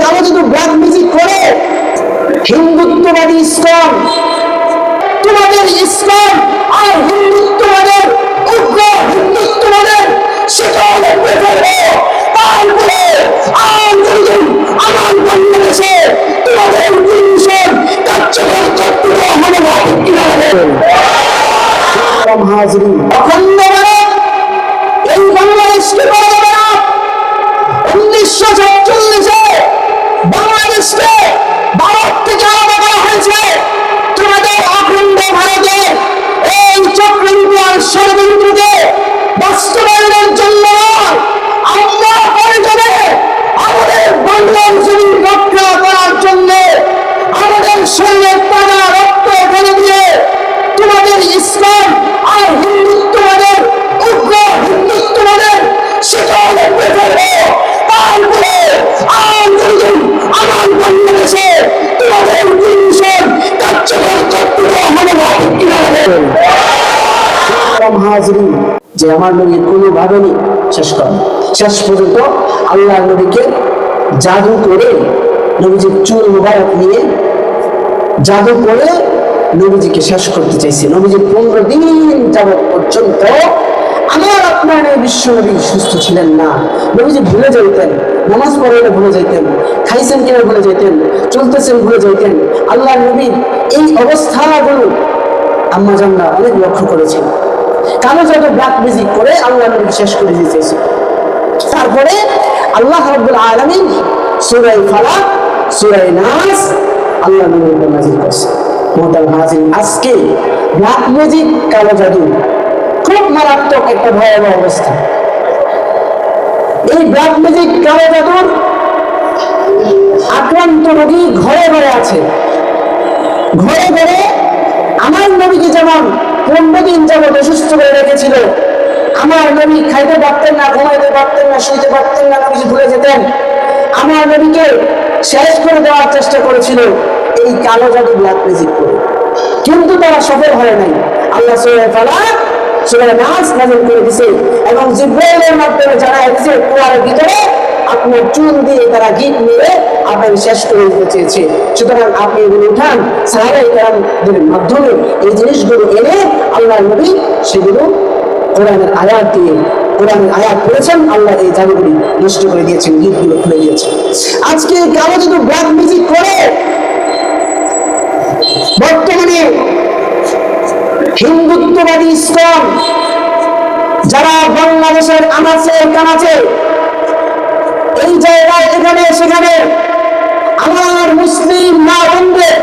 কারও যদি black music করে। হিন্দুত্ববাদী ইসকন তোমাদের ইসকন আর হিন্দুত্ববাদের উগ্র হিন্দুত্ববাদের সেটা তারপরে আন্দোলন আমার বাংলাদেশে তোমাদের মিশন কার্যকর করতে হবে হাজিরি। অখণ্ড হাজরিন, যে আমার শেষ শেষ পর্যন্ত আল্লাহ জাদু করে নবীজির চুল নিয়ে জাদু করে নবীজিকে শেষ করতে চাইছে। নবীজি পনেরো দিন যাবৎ পর্যন্ত আমার আপনার এই বিশ্ব নবী সুস্থ ছিলেন না। নবীজি ভুলে যাইতেন, নামাজ পড়াইলে ভুলে যাইতেন, খাইছেন কিনা ভুলে যাইতেন, চলতেছেন ভুলে যাইতেন। আল্লাহ নবীর এই অবস্থাগুলো আম্মা জানরা অনেক লক্ষ্য করেছেন। কালো জাদু ব্ল্যাক মিউজিক করে আল্লাহ নবী শেষ করে দিতে তারপরে আল্লাহ রাব্বুল আলামিন সূরা ফালাক সূরা নাস আল্লাহ নবীর নাযিল করেছে। হাজির, আজকে ব্ল্যাক ম্যাজিক কালো জাদু খুব মারাত্মক একটা ভয়াবহ অবস্থা। এই ব্ল্যাক ম্যাজিক কালো জাদুর আক্রান্ত রোগী ঘরে ঘরে আছে, ঘরে ঘরে আমার নবীকে যেমন পনেরো দিন যাবত অসুস্থ করে রেখেছিল। আমার নবী খাইতে পারতেন না, ঘুমাইতে পারতেন না, শুইতে পারতেন না, কিছু ভুলে যেতেন। আমার নবীকে শেষ করে দেওয়ার চেষ্টা করেছিল। এই কালো জাদু ব্ল্যাক ম্যাজিক করে। কিন্তু তারা সফল হয় নাই। আল্লাহ সুরে ফালাক সুরে নাচ নাজিল করে দিছে এবং জিব্রাইলের মাধ্যমে জানা দিছে, কুয়ার ভিতরে আপনার চুল দিয়ে তারা গীত নিয়ে আপনাকে শেষ করে দিতে চেয়েছে। সুতরাং আপনি এগুলো উঠান। সাহাবাই কেরামদের মাধ্যমে এই জিনিসগুলো এনে আল্লাহ নবী সেগুলো কোরআনের আয়াত দিয়ে, কোরআনের আয়াত পড়েছেন, আল্লাহ এই জাদুগুলি নষ্ট করে দিয়েছেন গীতগুলো খুলে দিয়েছেন। আজকে কারও যদি ব্ল্যাক মিউজিক করে। বর্তমানে হিন্দুত্ববাদী ইসকন যারা বাংলাদেশের আনাচে কানাচে এই জায়গায়, এখানে, সেখানে আমার মুসলিম মা বোনদের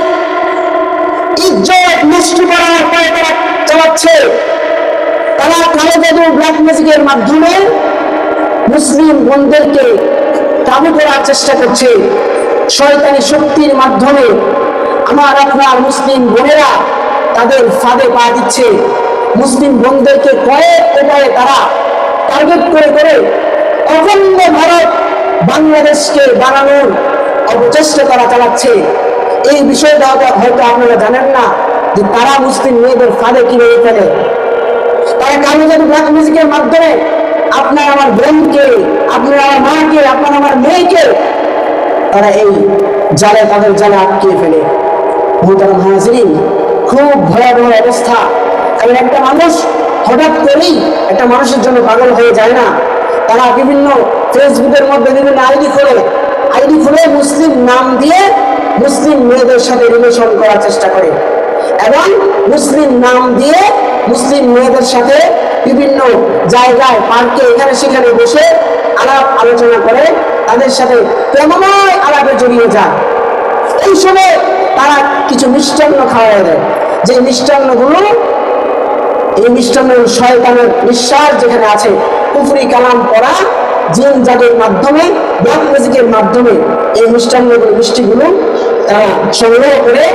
ইজ্জত নষ্ট করার উপায় তারা চালাচ্ছে। তারা কালো জাদু ব্ল্যাক ম্যাজিকের মাধ্যমে মুসলিম বোনদেরকে কাবু করার চেষ্টা করছে। শয়তানি শক্তির মাধ্যমে আমার আপনার মুসলিম বোনেরা তাদের ফাঁদে পা দিচ্ছে। মুসলিম বোনদেরকে কয়েক উপায়ে তারা টার্গেট করে করে অখণ্ড ভারত বাংলাদেশকে বানানোর অপচেষ্টা তারা চালাচ্ছে। এই বিষয়টা হয়তো আপনারা জানেন না যে তারা মুসলিম মেয়েদের ফাঁদে কীভাবে ফেলে। তারা জাদু ব্ল্যাক মিউজিকের মাধ্যমে আপনার আমার বোনকে, আপনার আমার মাকে, আপনার আমার মেয়েকে, তারা এই জালে তাদের জালে আটকিয়ে ফেলে। মোহতারাম হাজিরিন, খুব ভয়াবহ অবস্থা। কারণ একটা মানুষ হঠাৎ করেই একটা মানুষের জন্য পাগল হয়ে যায় না। তারা বিভিন্ন ফেসবুকের মধ্যে বিভিন্ন আইডি খোলে, আইডি খুলে মুসলিম নাম দিয়ে মুসলিম মেয়েদের সাথে রিলেশন করার চেষ্টা করে। এবং মুসলিম নাম দিয়ে মুসলিম মেয়েদের সাথে বিভিন্ন জায়গায়, পার্কে, এখানে সেখানে বসে আলাপ আলোচনা করে, তাদের সাথে প্রেমময় আলাপে জড়িয়ে যায়। এই সময় তারা কিছু মিষ্টান্ন খাওয়া দেয়। যে মিষ্টান্নগুলো, এই মিষ্টান্ন শয়তানের নিঃশ্বাস যেখানে আছে, কুফরি কালাম পড়া জিন জাদুর মাধ্যমে ব্ল্যাক মিউজিকের মাধ্যমে এই মিষ্টান্নগুলো মিষ্টিগুলো তারা সংগ্রহ করে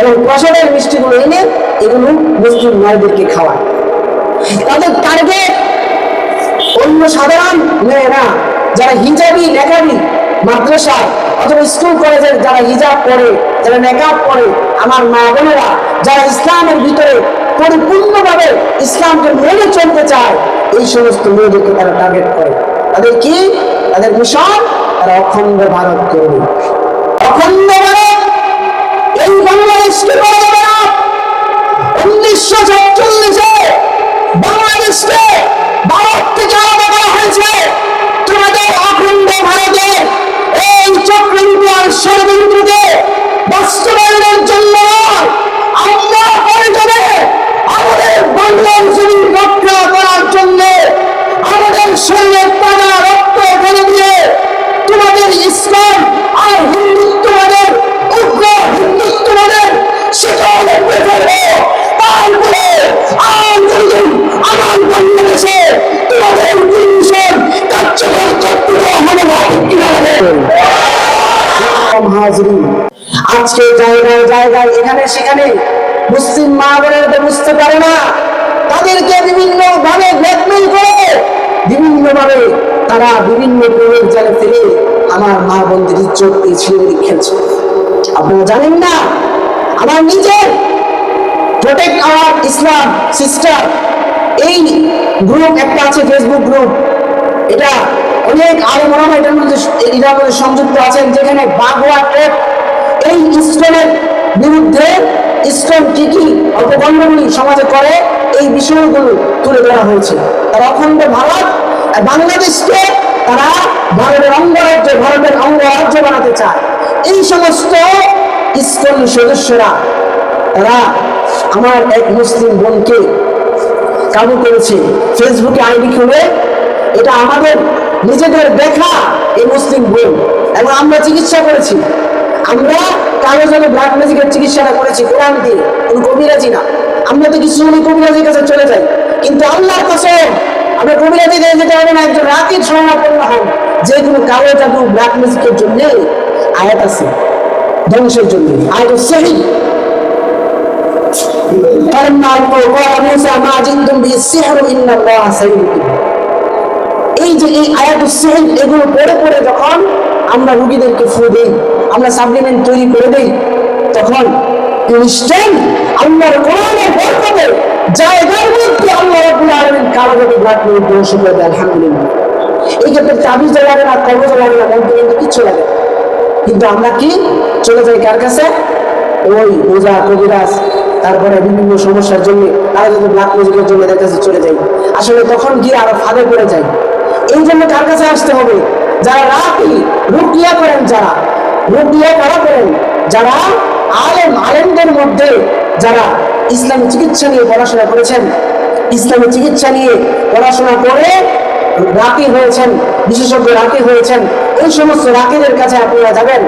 এবং প্রসাদের মিষ্টিগুলো এনে এগুলো মুসলিম নারীদেরকে খাওয়ায়। তাদের টার্গেট অন্য সাধারণ মেয়েরা যারা হিজাবি, নেকাবি মাদ্রাসায় অথবা স্কুল কলেজের যারা হিজাব পড়ে, যারা নেকাব পড়ে, আমার মা বোনেরা যারা ইসলামের ভিতরে পরিপূর্ণভাবে ইসলামকে মেনে চলতে চায়, এই সমস্ত মেয়েদেরকে তারা টার্গেট করে। তাদের কি? তাদের মিশন, তারা অখণ্ড ভারত করবে অখণ্ড ভারত, এই বাংলাদেশকে করা যাবে না উনিশশো সাতচল্লিশে বাংলাদেশকে ভারত থেকে আলাদা করা হয়েছে। তোমাদের অখণ্ড ভারতের এই চক্রান্ত আর ষড়যন্ত্রকে বাস্তবায়নের আজকে জায়গায় জায়গায় এখানে সেখানে মুসলিম মা বোনেরা বুঝতে পারে না। তাদেরকে বিভিন্ন ভাবে ব্ল্যাকমেল করে বিভিন্ন ভাবে তারা বিভিন্ন প্রেমের জালে ফেলে আমার মা বোনদের ইজ্জত ছেলে খেলছে। আপনারা জানেন না, আমার নিজের প্রোটেক্ট আওয়ার ইসলাম সিস্টার এই গ্রুপ একটা আছে ফেসবুক গ্রুপ এটা অনেক আরও মনে হয় এটার মধ্যে এটার মধ্যে সংযুক্ত আছেন, যেখানে বাগোয়া ট্রেপ এই ইসলামের বিরুদ্ধে ইসলাম কি কি অপকর্মগুলি সমাজে করে এই বিষয়গুলো তুলে ধরা হয়েছে। তারা অখণ্ড ভারত বাংলাদেশকে তারা ভারতের অঙ্গরাজ্য ভারতের অঙ্গরাজ্য বানাতে চায়। এই সমস্ত ইসলাম সদস্যরা, তারা আমার এক মুসলিম বোনকে কাবু করেছে। ফেসবুকে আইডি খুলে, এটা আমাদের নিজেদের দেখা এই মুসলিম বোন এবং আমরা চিকিৎসা করেছি আমরা কারো জন্য ব্লাড ম্যাজিকের চিকিৎসাটা করেছি কোরআন দিয়ে কোনো কবিরাজি না আমরা তো কিছু সময় কবিরাজির কাছে চলে যাই কিন্তু আল্লাহর কাছে আমরা কবিরাজি দিয়ে যেতে হবে না একজন রাতির শরণাপন্ন হন যে কোনো কালো জাদু ব্লাড ম্যাজিকের জন্য আয়াত আছে ধ্বংসের জন্য আয়াত সহি فلما ألقوا قال موسى ما جئتم به السحر إن الله سيبطل এই যে এই আয়াতুস সিহর এগুলো পড়ে পড়ে যখন আমরা রুগীদেরকে ফু দিই, আমরা সাপ্লিমেন্ট তৈরি করে দেই, তখন ইনস্ট্যান্ট আল্লাহর কোরআনের জায়গার মধ্যে আল্লাহ আলামিন ব্লাড নিয়ে দেয়, আলহামদুলিল্লাহ। এই ক্ষেত্রে তাবিজ লাগে না, কবজ লাগে না মন্ত্র কিন্তু কিচ্ছু লাগে কিন্তু আমরা কি চলে যাই কার কাছে? ওই ওজা কবিরাজ, তারপরে বিভিন্ন সমস্যার জন্য, তারা যদি ব্লাড মিউজিকের জন্য এদের কাছে চলে যাই। আসলে তখন গিয়ে আরও ফাঁদে পড়ে যায় এই জন্য কার কাছে আসতে হবে? যারা রাতি রুকিয়া করেন যারা, রুকিয়া করা করেন? যারা আলেম, আলেমদের মধ্যে যারা ইসলামী চিকিৎসা নিয়ে পড়াশোনা করেছেন, ইসলামী চিকিৎসা নিয়ে পড়াশোনা করে রাতি হয়েছেন, বিশেষজ্ঞ রাতি হয়েছেন, এই সমস্ত রাতিদের কাছে আপনারা যাবেন।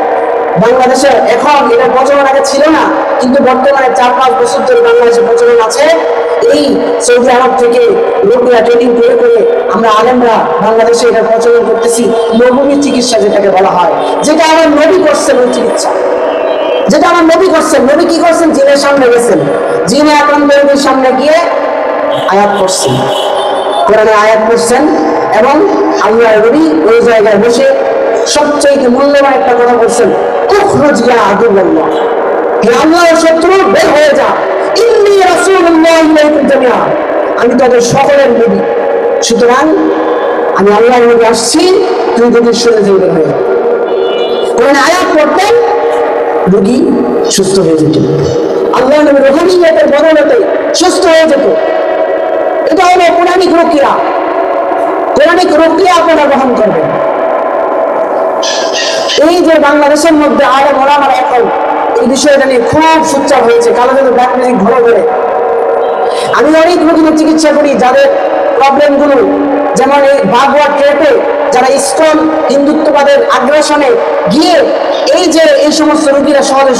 বাংলাদেশে এখন এটা প্রচলন আগে ছিল না, কিন্তু বর্তমানে চার পাঁচ বছর ধরে বাংলাদেশে প্রচলন আছে। এই সৌদি আরব থেকে লোকরা ট্রেনিং করে করে আমরা আলেমরা বাংলাদেশে এটা প্রচলন করতেছি নবমী চিকিৎসা যেটাকে বলা হয়, যেটা আমার নবী করছেন ওই চিকিৎসা। যেটা আমার নবী করছেন, নবী কি করছেন? জিনের সামনে গেছেন। জিনে এখন নবীর সামনে গিয়ে আয়াত করছেন কোরআনে আয়াত করছেন এবং আল্লাহ নবী ওই জায়গায় বসে সবচেয়ে মূল্যবান একটা কথা বলছেন, উখরুজ ইয়া আদুল্লাহ। হে আল্লাহর শত্রু, বের হয়ে যা। আমি তাদের সকলের নবী। সুতরাং আমি আল্লাহর নবী আসছি তুই যদি শুনে যাই বের হয়ে। যা। কোরআনে আয়াত পড়তেন, রোগী সুস্থ হয়ে যেত। আল্লাহ নবী রোহানিয়তের বদলতে সুস্থ হয়ে যেত। এটা হলো কোরআনিক রোকিয়া। কোরআনিক রোকিয়া আপনারা গ্রহণ করবেন। এই যে বাংলাদেশের মধ্যে আলেম ওলামারা এখন এই বিষয়টা নিয়ে খুব সোচ্চার হয়েছে, কালো ব্ল্যাক ম্যাজিক ঘরে ঘরে আমি অনেক রোগীদের চিকিৎসা করি যাদের প্রবলেমগুলো, যেমন এই বাগোয়া ট্রেপে যারা ইস্কন হিন্দুত্ববাদের আগ্রাসনে গিয়ে এই যে এই সমস্ত রোগীরা সহজে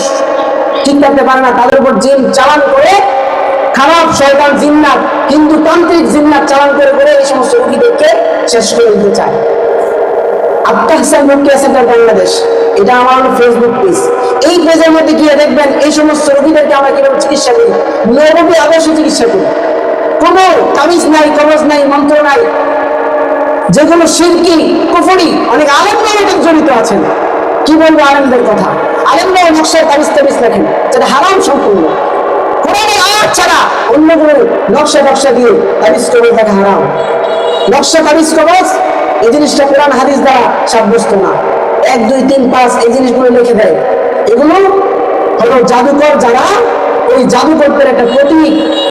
ঠিক থাকতে পারে না, তাদের উপর জিন চালান করে, খারাপ শয়তান জিন্নাত হিন্দু তান্ত্রিক জিন্নাত চালান করে করে এই সমস্ত রোগীদেরকে শেষ করে দিতে চায়। আত্মা হাসান রোকিয়া সেন্টার বাংলাদেশ। এটা আমার ফেসবুক পেজ এই পেজের মধ্যে গিয়ে দেখবেন এই সমস্ত রোগীদেরকে আমরা কীভাবে চিকিৎসা করি। নবী আদর্শ চিকিৎসা করি। কোনো তাবিজ নাই, কবজ নাই, মন্ত্র নাই। যেগুলো শিরকি কুফরি, অনেক আলেমরা অনেক জড়িত আছেন। কি বলব আলেমদের কথা? আলেমরাও নকশায় তাবিজ তাবিজ লেখেন যেটা হারাম সম্পূর্ণ। কোরআনের আয়াত ছাড়া অন্য কোনো নকশা নকশা দিয়ে তাবিজ কবজ দেখা হারাম। নকশা, তাবিজ, কবজ এই জিনিসটা কোরআন হাদিস দ্বারা সাব্যস্ত না। এক, দুই, তিন, পাঁচ, এই জিনিসগুলো লিখে দেয়। এগুলো হলো জাদুকর যারা ওই জাদুকরদের একটা প্রতীক